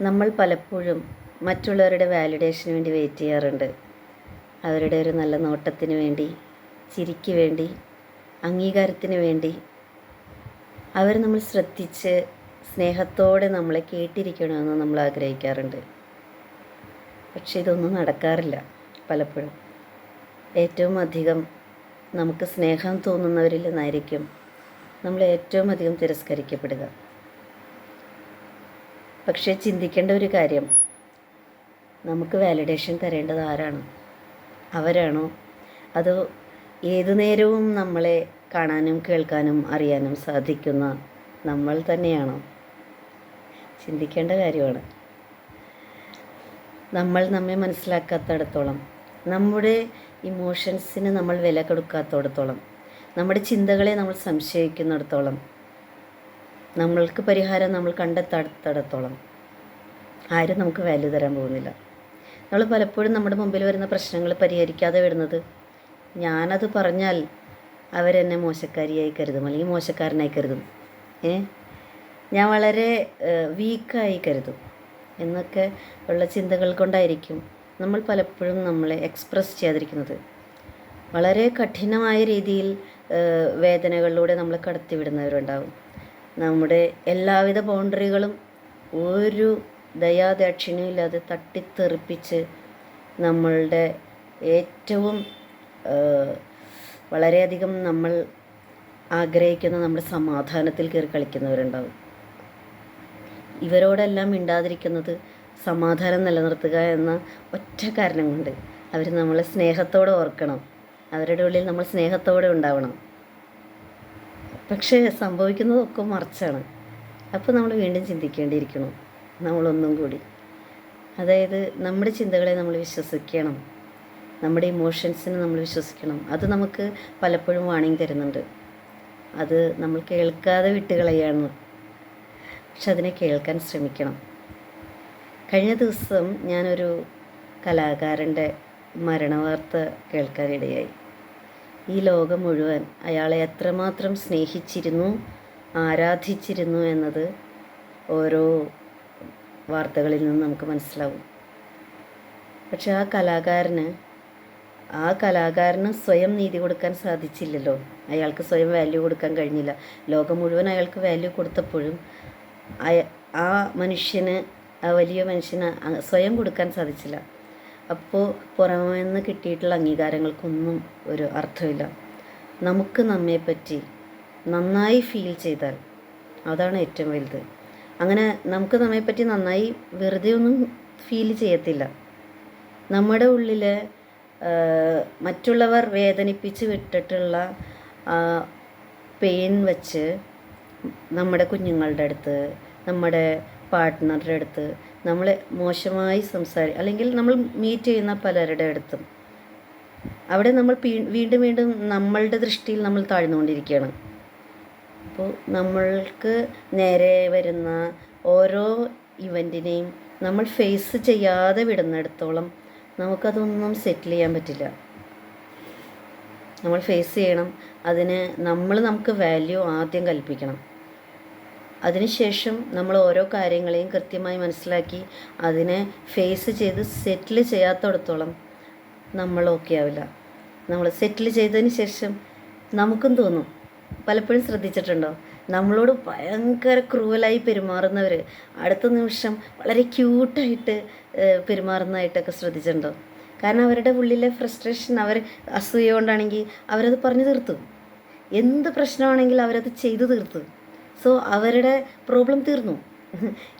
നമ്മൾ പലപ്പോഴും മറ്റുള്ളവരുടെ വാലിഡേഷന് വേണ്ടി വെയിറ്റ് ചെയ്യാറുണ്ട്. അവരുടെ ഒരു നല്ല നോട്ടത്തിന് വേണ്ടി ചിരിക്ക് വേണ്ടി അംഗീകാരത്തിന് വേണ്ടി. അവർ നമ്മൾ ശ്രദ്ധിച്ച് സ്നേഹത്തോടെ നമ്മളെ കേട്ടിരിക്കണമെന്ന് നമ്മൾ ആഗ്രഹിക്കാറുണ്ട്. പക്ഷെ ഇതൊന്നും നടക്കാറില്ല പലപ്പോഴും. ഏറ്റവും അധികം നമുക്ക് സ്നേഹം തോന്നുന്നവരിൽ നിന്നായിരിക്കും നമ്മൾ ഏറ്റവും അധികം തിരസ്കരിക്കപ്പെടുക. പക്ഷേ ചിന്തിക്കേണ്ട ഒരു കാര്യം. നമുക്ക് വാലിഡേഷൻ തരേണ്ടത് ആരാണ്? അവരാണോ? അതോ ഏതു നേരവും നമ്മളെ കാണാനും കേൾക്കാനും അറിയാനും സാധിക്കുന്ന നമ്മൾ തന്നെയാണോ? ചിന്തിക്കേണ്ട കാര്യമാണ്. നമ്മൾ നമ്മെ മനസ്സിലാക്കാത്തടത്തോളം നമ്മുടെ ഇമോഷൻസിന് നമ്മൾ വില കൊടുക്കാത്തടത്തോളം നമ്മുടെ ചിന്തകളെ നമ്മൾ സംശയിക്കുന്നിടത്തോളം നമ്മൾക്ക് പരിഹാരം നമ്മൾ കണ്ടെത്താത്തിടത്തോളം ആരും നമുക്ക് വാല്യൂ തരാൻ പോകുന്നില്ല. നമ്മൾ പലപ്പോഴും നമ്മുടെ മുമ്പിൽ വരുന്ന പ്രശ്നങ്ങൾ പരിഹരിക്കാതെ വരുന്നത് ഞാനത് പറഞ്ഞാൽ അവരെന്നെ മോശക്കാരിയായി കരുതും അല്ലെങ്കിൽ മോശക്കാരനായി കരുതും. ഏ? ഞാൻ വളരെ വീക്കായി കരുതും എന്നൊക്കെ ഉള്ള ചിന്തകൾ കൊണ്ടായിരിക്കും നമ്മൾ പലപ്പോഴും നമ്മളെ എക്സ്പ്രസ് ചെയ്യാതിരിക്കുന്നത്. വളരെ കഠിനമായ രീതിയിൽ വേദനകളിലൂടെ നമ്മൾ കടത്തിവിടുന്നവരുണ്ടാവും. നമ്മുടെ എല്ലാവിധ ബൗണ്ടറികളും ഒരു ദയാദക്ഷിണയില്ലാതെ തട്ടിത്തെറിപ്പിച്ച് നമ്മളുടെ ഏറ്റവും വളരെയധികം നമ്മൾ ആഗ്രഹിക്കുന്ന നമ്മുടെ സമാധാനത്തിൽ കയറി കളിക്കുന്നവരുണ്ടാവും. ഇവരോടെല്ലാം മിണ്ടാതിരിക്കുന്നത് സമാധാനം നിലനിർത്തുക എന്ന ഒറ്റ കാരണം കൊണ്ട്. അവർ നമ്മളെ സ്നേഹത്തോടെ ഓർക്കണം. അവരുടെ ഉള്ളിൽ നമ്മൾ സ്നേഹത്തോടെ ഉണ്ടാവണം. പക്ഷേ സംഭവിക്കുന്നതൊക്കെ മറിച്ചാണ്. അപ്പോൾ നമ്മൾ വീണ്ടും ചിന്തിക്കേണ്ടിയിരിക്കണം നമ്മളൊന്നും കൂടി. അതായത് നമ്മുടെ ചിന്തകളെ നമ്മൾ വിശ്വസിക്കണം നമ്മുടെ ഇമോഷൻസിനെ നമ്മൾ വിശ്വസിക്കണം. അത് നമുക്ക് പലപ്പോഴും വാണിംഗ് തരുന്നുണ്ട്. അത് നമ്മൾ കേൾക്കാതെ വിട്ടുകളയാണ് പക്ഷെ അതിനെ കേൾക്കാൻ ശ്രമിക്കണം. കഴിഞ്ഞ ദിവസം ഞാനൊരു കലാകാരന്റെ മരണവാർത്ത കേൾക്കാനിടയായി. ഈ ലോകം മുഴുവൻ അയാളെ എത്രമാത്രം സ്നേഹിച്ചിരുന്നു ആരാധിച്ചിരുന്നു എന്നത് ഓരോ വാർത്തകളിൽ നിന്ന് നമുക്ക് മനസ്സിലാവും. പക്ഷെ ആ കലാകാരന് ആ കലാകാരന് സ്വയം നീതി കൊടുക്കാൻ സാധിച്ചില്ലല്ലോ. അയാൾക്ക് സ്വയം വാല്യൂ കൊടുക്കാൻ കഴിഞ്ഞില്ല. ലോകം മുഴുവൻ അയാൾക്ക് വാല്യൂ കൊടുത്തപ്പോഴും ആ മനുഷ്യന് ആ വലിയ മനുഷ്യന് സ്വയം കൊടുക്കാൻ സാധിച്ചില്ല. അപ്പോൾ പുറമേ നിന്ന് കിട്ടിയിട്ടുള്ള അംഗീകാരങ്ങൾക്കൊന്നും ഒരു അർത്ഥമില്ല. നമുക്ക് നമ്മെപ്പറ്റി നന്നായി ഫീൽ ചെയ്താൽ അതാണ് ഏറ്റവും വലുത്. അങ്ങനെ നമുക്ക് നമ്മെപ്പറ്റി നന്നായി വെറുതെ ഒന്നും ഫീൽ ചെയ്യത്തില്ല. നമ്മുടെ ഉള്ളിൽ മറ്റുള്ളവർ വേദനിപ്പിച്ച് വിട്ടിട്ടുള്ള പെയിൻ വെച്ച് നമ്മുടെ കുഞ്ഞുങ്ങളുടെ അടുത്ത് നമ്മുടെ പാർട്ട്ണറുടെ അടുത്ത് നമ്മളെ മോശമായി സംസാരി അല്ലെങ്കിൽ നമ്മൾ മീറ്റ് ചെയ്യുന്ന പലരുടെ അടുത്തും. അവിടെ നമ്മൾ വീണ്ടും വീണ്ടും നമ്മളുടെ ദൃഷ്ടിയിൽ നമ്മൾ താഴ്ന്നുകൊണ്ടിരിക്കുകയാണ്. അപ്പോൾ നമ്മൾക്ക് നേരെ വരുന്ന ഓരോ ഇവന്റിനെയും നമ്മൾ ഫേസ് ചെയ്യാതെ വിടുന്നിടത്തോളം നമുക്കതൊന്നും സെറ്റിൽ ചെയ്യാൻ പറ്റില്ല. നമ്മൾ ഫേസ് ചെയ്യണം. അതിന് നമ്മൾ നമുക്ക് വാല്യൂ ആദ്യം കൽപ്പിക്കണം. അതിനുശേഷം നമ്മൾ ഓരോ കാര്യങ്ങളെയും കൃത്യമായി മനസ്സിലാക്കി അതിനെ ഫേസ് ചെയ്ത് സെറ്റിൽ ചെയ്യാത്തടത്തോളം നമ്മൾ ഓക്കെ ആവില്ല. നമ്മൾ സെറ്റിൽ ചെയ്തതിന് ശേഷം നമുക്കും തോന്നും. പലപ്പോഴും ശ്രദ്ധിച്ചിട്ടുണ്ടോ? നമ്മളോട് ഭയങ്കര ക്രൂവലായി പെരുമാറുന്നവർ അടുത്ത നിമിഷം വളരെ ക്യൂട്ടായിട്ട് പെരുമാറുന്നതായിട്ടൊക്കെ ശ്രദ്ധിച്ചിട്ടുണ്ടോ? കാരണം അവരുടെ ഉള്ളിലെ ഫ്രസ്ട്രേഷൻ അവർ അസൂയ കൊണ്ടാണെങ്കിൽ അവരത് പറഞ്ഞു തീർത്തു. എന്ത് പ്രശ്നമാണെങ്കിലും അവരത് ചെയ്തു തീർത്തു. സോ അവരുടെ പ്രോബ്ലം തീർന്നു.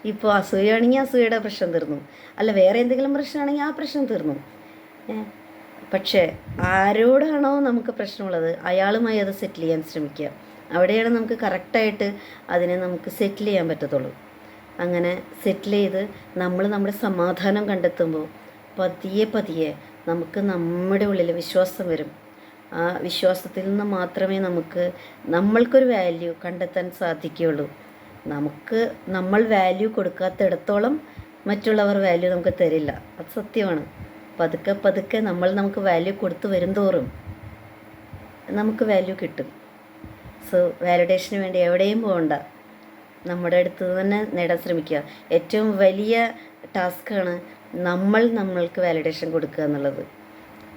ഇപ്പോൾ അസൂയാണെങ്കിൽ അസൂയയുടെ പ്രശ്നം തീർന്നു. അല്ല വേറെ എന്തെങ്കിലും പ്രശ്നമാണെങ്കിൽ ആ പ്രശ്നം തീർന്നു. പക്ഷേ ആരോടാണോ നമുക്ക് പ്രശ്നമുള്ളത് അയാളുമായി അത് സെറ്റിൽ ചെയ്യാൻ ശ്രമിക്കുക. അവിടെയാണ് നമുക്ക് കറക്റ്റായിട്ട് അതിനെ നമുക്ക് സെറ്റിൽ ചെയ്യാൻ പറ്റത്തുള്ളൂ. അങ്ങനെ സെറ്റിൽ ചെയ്ത് നമ്മൾ നമ്മുടെ സമാധാനം കണ്ടെത്തുമ്പോൾ പതിയെ പതിയെ നമുക്ക് നമ്മുടെ ഉള്ളിൽ വിശ്വാസം വരും. ആ വിശ്വാസത്തിൽ നിന്ന് മാത്രമേ നമുക്ക് നമ്മൾക്കൊരു വാല്യൂ കണ്ടെത്താൻ സാധിക്കുകയുള്ളൂ. നമുക്ക് നമ്മൾ വാല്യൂ കൊടുക്കാത്തിടത്തോളം മറ്റുള്ളവർ വാല്യൂ നമുക്ക് തരില്ല. അത് സത്യമാണ്. പതുക്കെ പതുക്കെ നമ്മൾ നമുക്ക് വാല്യൂ കൊടുത്തു വരും തോറും നമുക്ക് വാല്യൂ കിട്ടും. സോ വാലിഡേഷന് വേണ്ടി എവിടെയും പോകണ്ട. നമ്മുടെ അടുത്ത് തന്നെ നേടാൻ ശ്രമിക്കുക. ഏറ്റവും വലിയ ടാസ്ക്കാണ് നമ്മൾ നമ്മൾക്ക് വാലിഡേഷൻ കൊടുക്കുക എന്നുള്ളത്.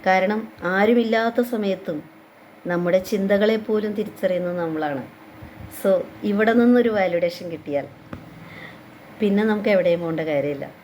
കാരണം ആരുമില്ലാത്ത സമയത്തും നമ്മുടെ ചിന്തകളെ പോലും തിരിച്ചറിയുന്നത് നമ്മളാണ്. സോ ഇവിടെ നിന്നൊരു വാലിഡേഷൻ കിട്ടിയാൽ പിന്നെ നമുക്ക് എവിടെയും പോകേണ്ട കാര്യമില്ല.